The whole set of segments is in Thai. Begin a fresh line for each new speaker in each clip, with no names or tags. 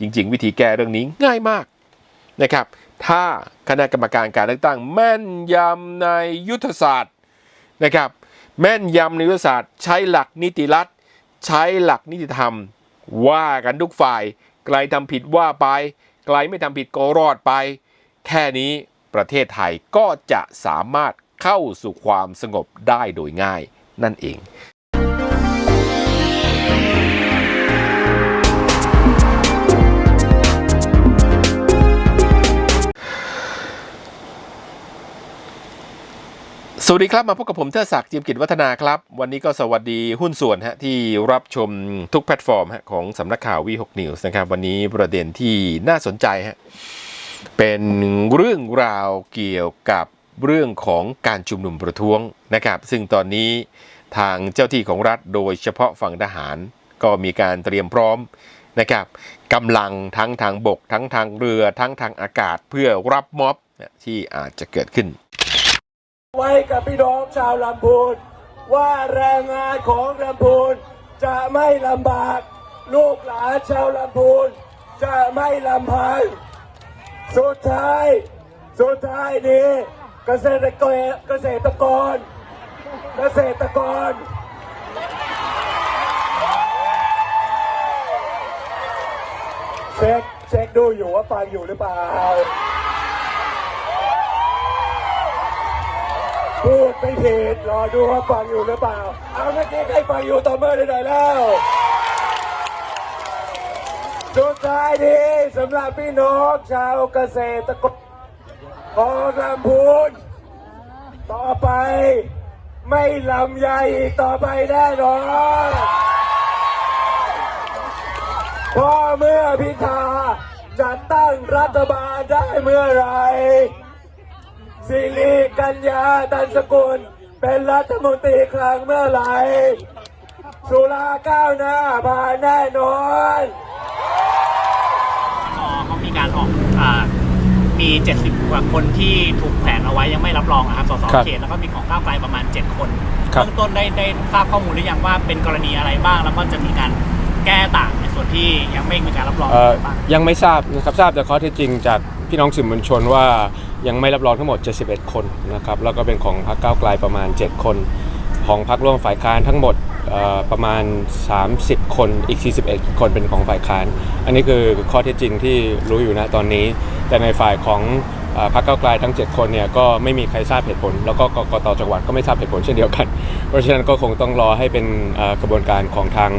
จริง ๆ วิธีแก้เรื่องนี้ง่ายมากนะครับ ถ้าคณะกรรมการการเลือกตั้ง แม่นยำในยุทธศาสตร์นะครับ แม่นยำในยุทธศาสตร์ ใช้หลักนิติรัฐ ใช้หลักนิติธรรม ว่ากันทุกฝ่ายใครทำผิดว่าไปใครไม่ทำผิดก็รอดไป แค่นี้ประเทศไทยก็จะสามารถเข้าสู่ความสงบได้โดยง่ายนั่นเอง สวัสดีครับ มาพบกับผมเทิดศักดิ์จียมกิจวัฒนาครับ วันนี้ก็สวัสดีหุ้นส่วนฮะที่รับชมทุกแพลตฟอร์มฮะของสำนักข่าววี6 News นะครับ วันนี้ประเด็นที่น่าสนใจฮะเป็นเรื่องราวเกี่ยวกับเรื่องของการชุมนุมประท้วงนะครับ ซึ่งตอนนี้ทางเจ้าที่ของรัฐโดยเฉพาะฝั่งทหาร ก็มีการเตรียมพร้อมนะครับกำลังทั้งทางบก ทั้งทางเรือ ทั้งทางอากาศเพื่อรับม็อบที่อาจจะเกิดขึ้น
ไว้กับพี่น้องชาวลำพูนว่าแรงงานของลำพูนจะไม่ลำบาก ลูกหลานชาวลำพูนจะไม่ลำพันสุดท้าย สุดท้ายนี้เกษตรกรเกษตรกร เกษตรกร เช็คเช็คดูอยู่ว่าฟังอยู่หรือเปล่า พูดไม่ผิดรอดูว่าฟังอยู่หรือเปล่า เอาเมื่อกี้ใครฟังอยู่ต่อเมื่อได้หน่อยแล้วสุดท้ายนี้สำหรับพี่น้องชาวเกษตรกรของลำพูนต่อไปไม่ลำใหญ่อีกต่อไปแน่นอนเพราะเมื่อพิธาจัดตั้งรัฐบาลได้เมื่อไหร สิริกัญญาตันสกุล เป็นรัฐมนตรีคลังเมื่อไหร่สุราก้าวหน้าผ่านแน่นอน
กเขามีการออกอามี 70 กว่าคนที่ถูกแขวนเอาไว้ยังไม่รับรองนะครับ สส
ครับ
เขตแล้วก็มีของก้าวไกลประมาณ 7 คน
ครับ
เบื้องต้นได้ได้ทราบข้อมูลหรือยังว่าเป็นกรณีอะไรบ้าง แล้วก็จะมีการแก้ต่างในส่วนที่ยังไม่มีการรับรอง
เอ่อ
บ้าง
ยังไม่ทราบนะครับทราบแต่ข้อเท็จจริงจาก พี่น้องสื่อมวลชนว่ายังไม่รับรองทั้งหมด 71 คนนะครับแล้วก็เป็นของพรรคก้าวไกลประมาณ 7 คน ของพรรคร่วมฝ่ายค้านทั้งหมดประมาณ 30 คนอีก 41 คนเป็นของฝ่ายค้าน อันนี้คือข้อเท็จจริงที่รู้อยู่นะตอนนี้ แต่ในฝ่ายของพรรคก้าวไกลทั้ง 7 คนเนี่ยก็ไม่มีใครทราบเหตุผล แล้วก็กกตจังหวัดก็ไม่ทราบเหตุผลเช่นเดียวกัน เพราะฉะนั้นก็คงต้องรอให้เป็นกระบวนการของทาง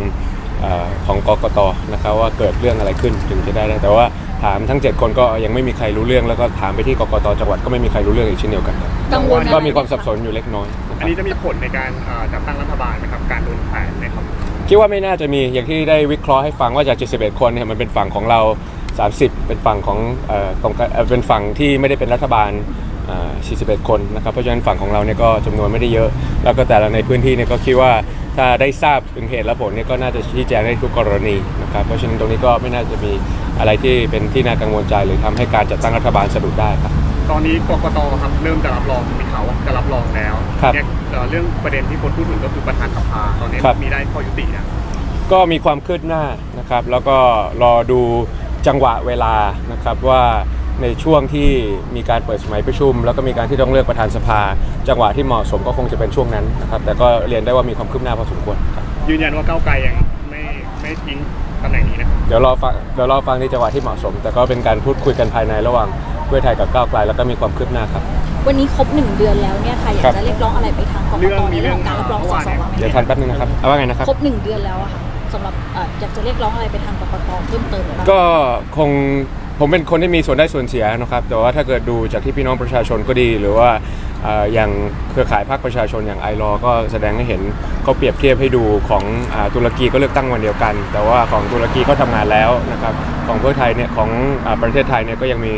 ของกกตนะครับว่าเกิดเรื่องอะไรขึ้นถึงจะได้นะแต่ว่าถามทั้ง 7 คนก็ยังไม่มีใครรู้เรื่อง แล้วก็ถามไปที่กกตจังหวัดก็ไม่มีใครรู้เรื่องอีกเช่นเดียวกันครับ
กังวลอะไร
ก็มีความสับสนอยู่เล็กน้อยนะค
อั
รั
น
บ
นี้จะมีผลในการเอ่อจัดตั้งรัฐบาลไหมครับการโดนแขวนไหมครับ
คิดว่าไม่น่าจะมีอย่างที่ได้วิเคราะห์ให้ฟังว่าจาก 71 คนเนี่ยมันเป็นฝั่งของเรา 30 เป็นฝั่งของเอ่อตรงกันเอ่อเป็นฝั่งที่ไม่ได้เป็นรัฐบาลอ่า 41 คนนะครับ เพราะฉะนั้นฝั่งของเราเนี่ยก็จำนวนไม่ได้เยอะ แล้วก็แต่ละในพื้นที่เนี่ยก็คิดว่าถ้าได้ทราบถึงเหตุและผลเนี่ยก็น่าจะชี้แจงได้ทุกกรณีนะครับ เพราะฉะนั้นตรงนี้ก็ไม่น่าจะมีอะไรที่เป็นที่น่ากังวลใจ หรือทำให้การจัดตั้งรัฐบาลสะดุดได้ครับ
ตอนนี้กกตครับเริ่มจะรับรองมีข่าวว่าจะรับรองแล้ว
ครับ
เนี่ยเอ่อเรื่องประเด็นที่คนพูดถึงก็คือประธานสภาตอนนี้
ครับ
มีได้ข้อยุตินะ
ก็มีความคืบหน้านะครับ แล้วก็รอดูจังหวะเวลานะครับว่า ในช่วงที่มีการเปิดสมัยประชุม แล้วก็มีการที่ต้องเลือกประธานสภา จังหวะที่เหมาะสมก็คงจะเป็นช่วงนั้นนะครับแต่ก็เรียนได้ว่ามีความคืบหน้าพอสมควรครับ
ยืนยันว่าก้าวไกลยังไม่ไม่ทิ้งตำแหน่งนี้นะครับ
เดี๋ยวรอฟังเดี๋ยวรอฟังในจังหวะที่เหมาะสม แต่ก็เป็นการพูดคุยกันภายในระหว่างเพื่อไทยกับก้าวไกลแล้วก็มีความคืบหน้าครับ
วันนี้ครบหนึ่งเดือนแล้วเนี่ยค่ะอยา
ครั
ก
บ
จะเรียกร้องอะไรไปทางกก
เรื่
ต
องมี
ใน
เรื่
เรื่
อ
องงของการรับรองสสบ้างไหม
เดี๋ยวทันแป๊บนึงนะครับเอาว่าไงนะครับ
ครบหนึ่งเดือนแล้วอะค่ะสำหรับเอ่ออยากจะเรียกร้องอะไรไปทางกกตเพิ่มเติมบ้าง
ก็คง ผมเป็นคนที่มีส่วนได้ส่วนเสียนะครับ แต่ว่าถ้าเกิดดูจากที่พี่น้องประชาชนก็ดี หรือว่าออย่างเครือข่ายภาคประชาชนอย่างไอรอก็แสดงให้เห็นเขาเปรียบเทียบให้ดูของอตุรกีก็เลือกตั้งวันเดียวกัน แต่ว่าของตุรกีก็ทำงานแล้วนะครับของเพื่อไทยเนี่ยของอประเทศไทยเนี่ยก็ยังมี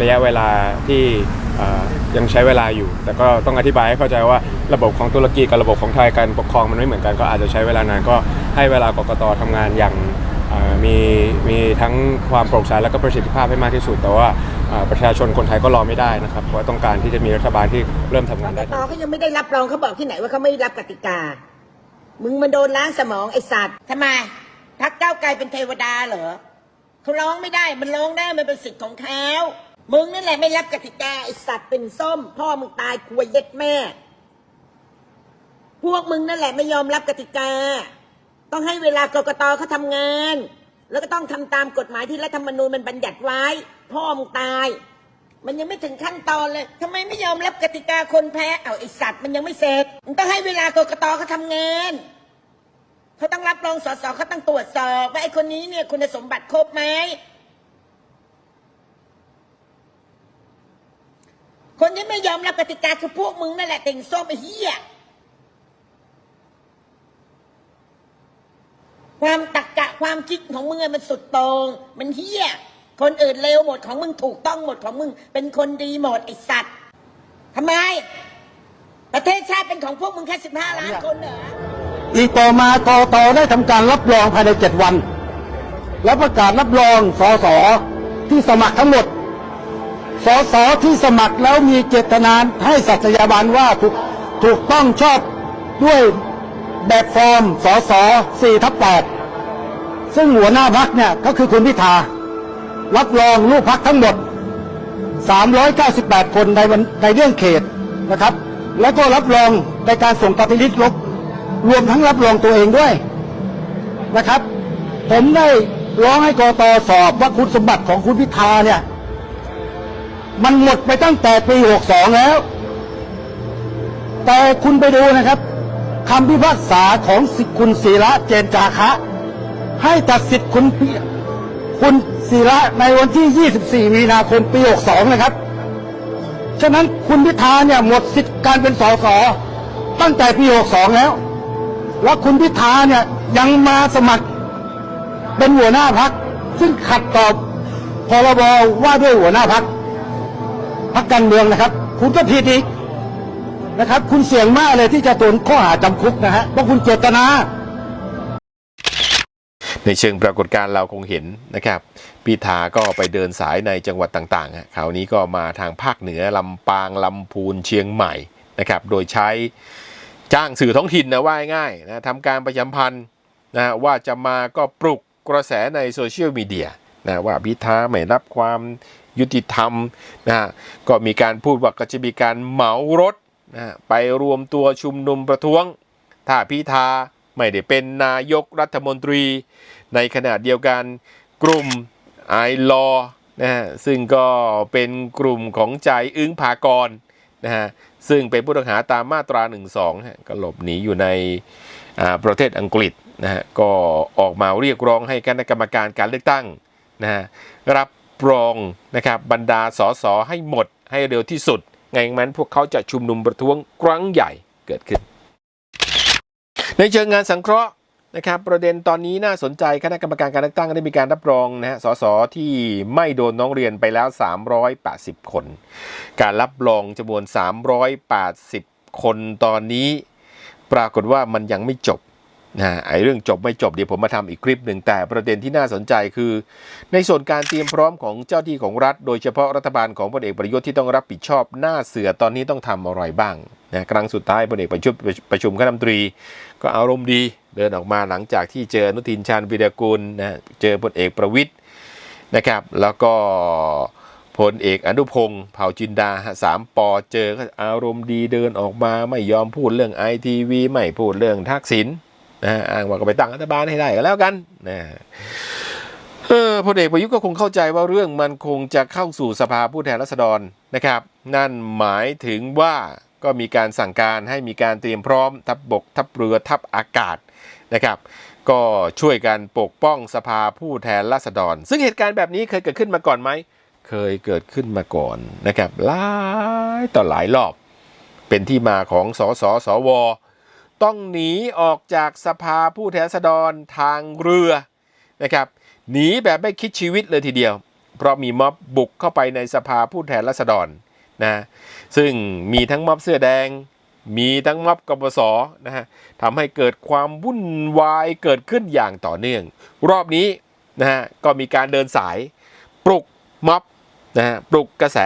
ระยะเวลาที่ยังใช้เวลาอยู่ แต่ก็ต้องอธิบายให้เข้าใจว่าระบบของตุรกีกับระบบของไทยการปกครองมันไม่เหมือนกันก็อาจจะใช้เวลานานก็ให้เวลากกตทำงานอย่าง มีมีทั้งความโปร่งใสและก็ประสิทธิภาพให้มากที่สุด แต่ว่าประชาชนคนไทยก็รอไม่ได้นะครับเพราะต้องการที่จะมีรัฐบาลที่เริ่มทำงานได้
ตเขายังไม่ได้รับรองเขาบอกที่ไหนว่าเขาไม่รับกติกา มึงมันโดนล้างสมองไอสัตว์ทำไมพักเก้าไกลเป็นเทวดาเหรอเขาร้องไม่ได้มันร้องได้มันเป็นสิทธิ์ของเขามึงนั่นแหละไม่รับกติกาไอสัตว์เป็นส้ม พ่อมึงตายควยเย็ดแม่ พวกมึงนั่นแหละไม่ยอมรับกติกา ต้องให้เวลากกตเขาทำงาน แล้วก็ต้องทำตามกฎหมายที่รัฐธรรมนูญมันบัญญัติไว้ พ่อมตาย มันยังไม่ถึงขั้นตอนเลยทำไมไม่ยอมรับกติกาคนแพ้เอาไอสัตว์มันยังไม่เสร็จมึงต้องให้เวลากกตเขาทำงานเขาต้องรับรองสสเขาต้องตรวจสอบว่าไอคนนี้เนี่ยคุณสมบัติครบไหมคนที่ไม่ยอมรับกติกาคือพวกมึงนั่นแหละเต่งส้มไอ้เหี้ย ความตักกะความคิดของมึงมันสุดโตรงมันเหี้ย คนอื่นเลวหมดของมึงถูกต้องหมดของมึง เป็นคนดีหมดไอ้สัตว์ทำไม ประเทศชาติเป็นของพวกมึงแค่สิบห้าล้านคนเหรอ
อีกต่อมากตได้ทำการรับรองภายใน7วัน และประกาศรับรองสอสอที่สมัครทั้งหมดสอสอที่สมัครแล้วมีเจตนาให้สัตยาบันว่าถูกถูกต้องชอบด้วยแบบฟอร์มสอสอ4ทับ8 ซึ่งหัวหน้าพักเนี่ยก็คือคุณพิธา รับรองลูกพักทั้งหมด 398 คนในวันในเรื่องเขตนะครับ แล้วก็รับรองในการส่งปฏิริษีลบรวมทั้งรับรองตัวเองด้วยนะครับ ผมได้ร้องให้กตสอบว่าคุณสมบัติของคุณพิธาเนี่ย มันหมดไปตั้งแต่ปี 62 แล้ว แต่คุณไปดูนะครับคำพิพากษาของสิคุณศิระเจนจาคะ ให้ตัดสิทธิ์คุณพิคุณศิระในวันที่ 24 มีนาคมปี 62 นะครับ ฉะนั้นคุณพิธาเนี่ยหมดสิทธิ์การเป็นสสตั้งแต่ปี 62 แล้ว แล้วคุณพิธาเนี่ยยังมาสมัครเป็นหัวหน้าพัก ซึ่งขัดต่อพรบว่าด้วยหัวหน้าพักพักการเมืองนะครับ คุณก็ผิดอีกนะครับ คุณเสี่ยงมากเลยที่จะโดนข้อหาจำคุกนะฮะเพราะคุณเจตนา
ในเชิงปรากฏการณ์เราคงเห็นนะครับพิธาก็ไปเดินสายในจังหวัดต่างๆคราวนี้ก็มาทางภาคเหนือลำปางลำพูนเชียงใหม่นะครับ โดยใช้จ้างสื่อท้องถิ่นนะว่าง่ายนะทำการประชาสัมพันธ์นะว่าจะมาก็ปลุกกระแสในโซเชียลมีเดียนะว่าพิธาไม่รับความยุติธรรมนะก็มีการพูดว่าก็จะมีการเหมารถนะไปรวมตัวชุมนุมประท้วง ถ้าพิธา ไม่ได้เป็นนายกรัฐมนตรี ในขณะเดียวกันกลุ่มไอรอนะฮะซึ่งก็เป็นกลุ่มของใจอึ้งภากรนะฮะซึ่งเป็นผู้ต้องหาตามมาตรา 12ฮะก็หลบหนีอยู่ในประเทศอังกฤษนะฮะก็ออกมาเรียกร้องให้คณะกรรมการการเลือกตั้งนะฮะรับรองนะครับบรรดาสสให้หมดให้เร็วที่สุดไงงั้นพวกเขาจะชุมนุมประท้วงครั้งใหญ่เกิดขึ้น ในเชิงงานสังเคราะห์นะครับประเด็นตอนนี้น่าสนใจคณะกรรมการการเลือกตั้งได้มีการรับรองนะฮะสสที่ไม่โดนน้องเรียนไปแล้ว 380 คน การรับรองจำนวน 380 คนตอนนี้ ปรากฏว่ามันยังไม่จบ นะฮะไอ้เรื่องจบไม่จบเดี๋ยวผมมาทำอีกคลิปหนึ่งแต่ประเด็นที่น่าสนใจคือ ในส่วนการเตรียมพร้อมของเจ้าที่ของรัฐ โดยเฉพาะรัฐบาลของพลเอกประยุทธ์ที่ต้องรับผิดชอบหน้าเสือตอนนี้ต้องทำอะไรบ้างนะครั้งสุดท้ายพลเอกประยุทธ์ประชุมคณะรัฐมนตรี ก็อารมณ์ดีเดินออกมาหลังจากที่เจอนุทินชาญวิรกุลนะเจอพลเอกประวิทย์นะครับ แล้วก็พลเอกอนุพงศ์เผ่าจินดาสามปอเจอก็อารมณ์ดีเดินออกมาไม่ยอมพูดเรื่องไอทีวีไม่พูดเรื่องทักษิณ นะอ้างว่าก็ไปตั้งรัฐบาลให้ได้ก็แล้วกันนะเออพลเอกประยุทธ์ก็คงเข้าใจว่าเรื่องมันคงจะเข้าสู่สภาผู้แทนราษฎรนะครับ นั่นหมายถึงว่าก็มีการสั่งการให้มีการเตรียมพร้อม ทัพบบกทัพเรือทัพอากาศนะครับ ก็ช่วยกันปกป้องสภาผู้แทนราษฎร ซึ่งเหตุการณ์แบบนี้เคยเกิดขึ้นมาก่อนไหมเคยเกิดขึ้นมาก่อนนะครับหลายต่อหลายรอบ เป็นที่มาของสสสว ต้องหนีออกจากสภาผู้แทนราษฎรทางเรือนะครับหนีแบบไม่คิดชีวิตเลยทีเดียว เพราะมีม็อบบุกเข้าไปในสภาผู้แทนราษฎรนะซึ่งมีทั้งม็อบเสื้อแดง มีทั้งม็อบกบสนะฮะทำให้เกิดความวุ่นวายเกิดขึ้นอย่างต่อเนื่อง รอบนี้นะฮะก็มีการเดินสายปลุกม็อบนะฮะปลุกกระแส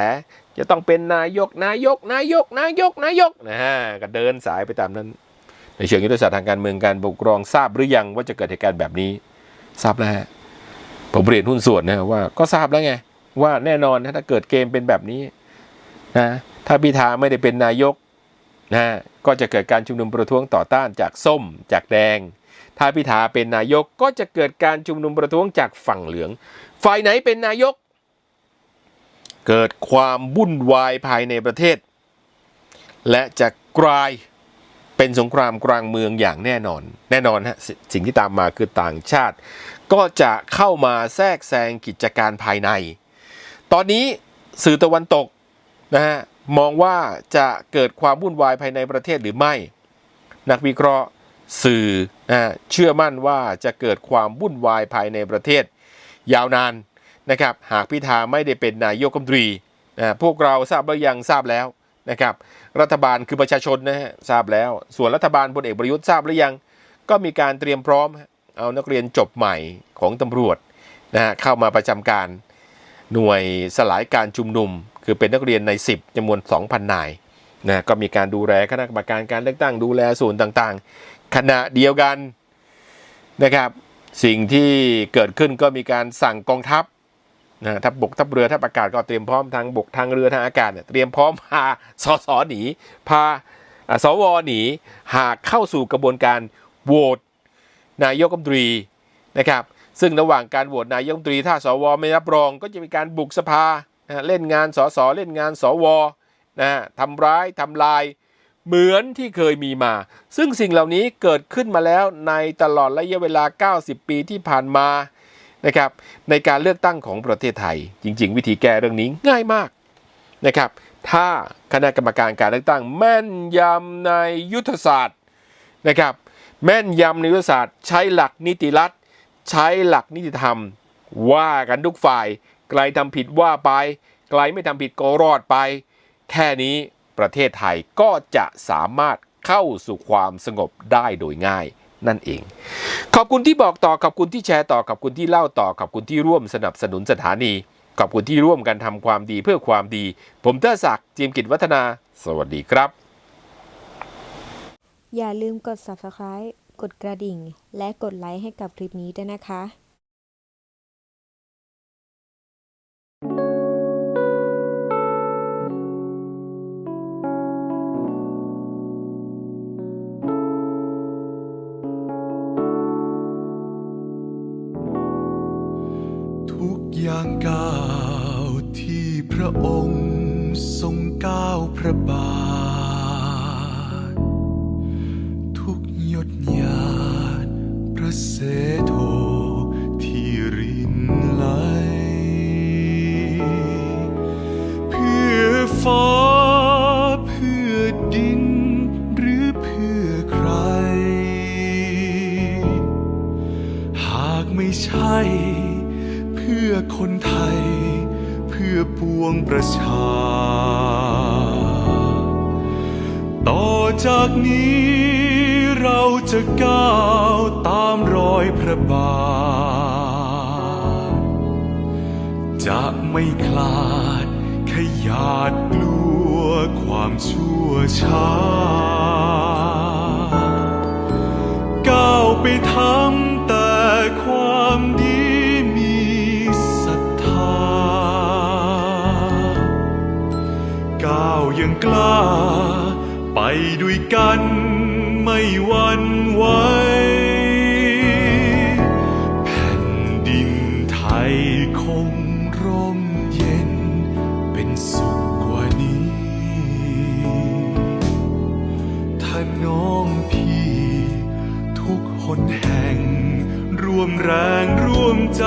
จะต้องเป็นนายกนายกนายกนายกนายกนะฮะก็เดินสายไปตามนั้น ในเชิงยุทธศาสตร์ทางการเมืองการปกครองทราบหรือยังว่าจะเกิดเหตุการณ์แบบนี้ ทราบแล้วฮะผผมเรียนหุ้นส่วนนะว่าก็ทราบแล้วไง ว่าแน่นอนนะถ้าเกิดเกมเป็นแบบนี้นะถ้าพิธาไม่ได้เป็นนายกนะก็จะเกิดการชุมนุมประท้วงต่อต้านจากส้มจากแดง ถ้าพิธาเป็นนายกก็จะเกิดการชุมนุมประท้วงจากฝั่งเหลือง ฝ่ายไหนเป็นนายก เกิดความวุ่นวายภายในประเทศ และจะกลาย เป็นสงครามกลางเมืองอย่างแน่นอน แน่นอนฮะสสิ่งที่ตามมาคือต่างชาติ ก็จะเข้ามาแทรกแซงกิจการภายใน ตอนนี้สื่อตะวันตกนะฮะมองว่าจะเกิดความวุ่นวายภายในประเทศหรือไม่ นักวิเคราะห์สื่อนะฮะเชื่อมั่นว่าจะเกิดความวุ่นวายภายในประเทศ ยาวนานนะครับ หากพิธาไม่ได้เป็นนายกรัฐมนตรีนะพวกเราทราบแล้วยังทราบแล้ว นะครับ รัฐบาลคือประชาชนนะฮะทราบแล้ว ส่วนรัฐบาลพลเอกประยุทธ์ทราบหรือยัง ก็มีการเตรียมพร้อม เอานักเรียนจบใหม่ของตำรวจนะฮะเข้ามาประจำการหน่วยสลายการชุมนุม คือเป็นนักเรียนใน 10จำนวน 2,000 นายนะก็มีการดูแลคณะกรรมการการเลือกตั้งดูแลส่วนต่างๆ ขณะเดียวกันนะครับ สิ่งที่เกิดขึ้นก็มีการสั่งกองทัพ นะทัพบกทัพเรือทัพอากาศก็เตรียมพร้อมทางบกทางเรือทางอากาศเนี่ยเตรียมพร้อมพาสสหนีพาสวหนีหากเข้าสู่กระบวนการโหวตนายกรัฐมนตรีนะครับ ซึ่งระหว่างการโหวตนายกรัฐมนตรีถ้าสวไม่รับรอง ก็จะมีการบุกสภานะเล่นงานสสเล่นงานสวนะทำร้ายทำลายเหมือนที่เคยมีมา ซึ่งสิ่งเหล่านี้เกิดขึ้นมาแล้วในตลอดระยะเวลา 90 ปีที่ผ่านมา นะครับในการเลือกตั้งของประเทศไทย จริง ๆ วิธีแก้เรื่องนี้ง่ายมากนะครับถ้าคณะกรรมการการเลือกตั้ง แม่นยำในยุทธศาสตร์นะครับแม่นยำในยุทธศาสตร์ ใช้หลักนิติรัฐ ใช้หลักนิติธรรม ว่ากันทุกฝ่ายใครทำผิดว่าไปใครไม่ทำผิดก็รอดไป แค่นี้ประเทศไทยก็จะสามารถเข้าสู่ความสงบได้โดยง่าย นั่นเอง ขอบคุณที่บอกต่อขอบคุณที่แชร์ต่อขอบคุณที่เล่าต่อขอบคุณที่ร่วมสนับสนุนสถานี ขอบคุณที่ร่วมกันทำความดีเพื่อความดี ผมเตอร์ศักดิ์จีมกิจวัฒนา สวัสดีครับ
อย่าลืมกด subscribe กดกระดิ่ง และกดไลค์ให้กับคลิปนี้ด้วยนะคะ
พระบ จากนี้เราจะก้าวตามรอยพระบาท จะไม่คลาดขยาดกลัวความชั่วช้า ก้าวไปทำแต่ความดีมีศรัทธา ก้าวยังกล้า ด้วยกันไม่หวั่นไหวแผ่นดินไทยคงร่มเย็นเป็นสุขกว่านี้ ถ้าน้องพี่ ทุกคนแห่ง ร่วมแรงร่วมใจ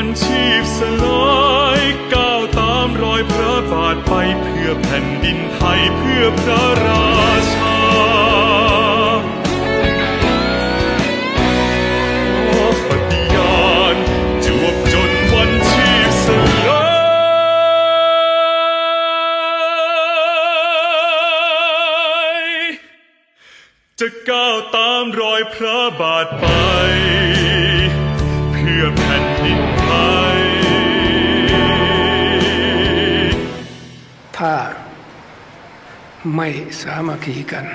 ันชีพสลายก้าวตามรอยพระบาทไปเพื่อแผ่นดินไทยเพื่อพระราชาปฏิญาณจวบจนวันชีพสลาย จะก้าวตามรอยพระบาทไป พื่อแผ่นดินไทย
ถ้าไม่สามัคคีกัน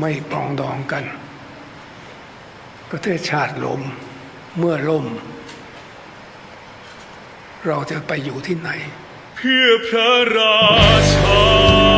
ไม่ปองดองกัน ประเทศชาติล้มเมื่อล่ม เราจะไปอยู่ที่ไหน
เพื่อพระราชา